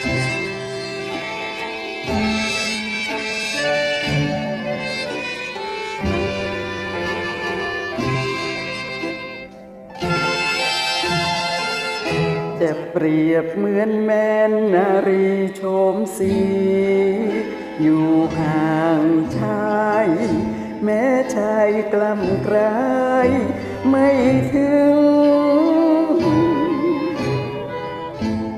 จะเปรียบเหมือนแม่นนารีโฉมสี อยู่ห่างชาย แม้ชายกล้ำกลาย ไม่ถึง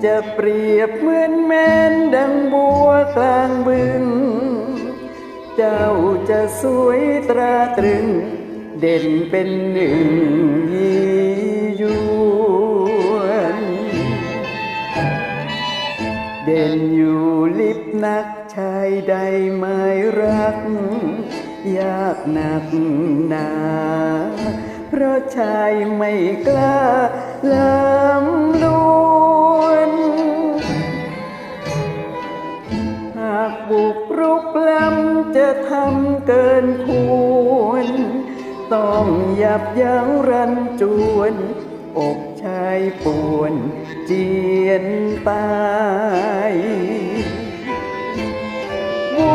จะเปรียบเหมือนแม่นดังบัวกลางบึง เจ้าจะสวยตราตรึง เด่นเป็นหนึ่งยี่ยวนเด่นอยู่ลิบนักชายใดไม่รัก ยากหนักหนาเพราะชายไม่กล้าล้ำากบุกรุกล้ำจะทำเกินควร ต้องยับยั้งรันจวน อกชายป่วนเจียนตายบั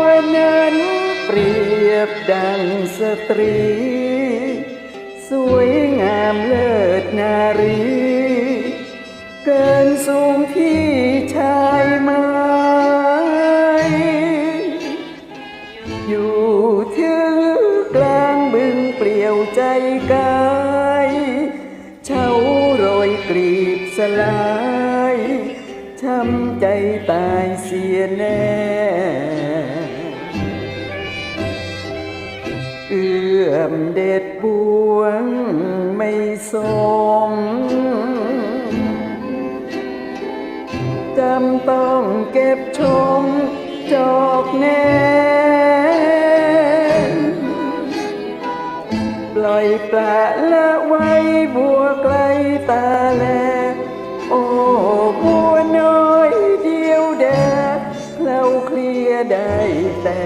วนั้นเปรียบดังสตรี สวยงามเลิศนารี เกินสู ใจกายเช้าโรยกลีบสลายช้ำใจตายเสียแน่เอื้อมเด็ดบวงไม่สมจำต้องเก็บชมจอกแน่ ปล่อยปละละไว้บัวไกลตาแล โอ้บัวน้อยเดียวแดดเราเคลียได้แต่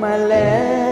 มาแล้ว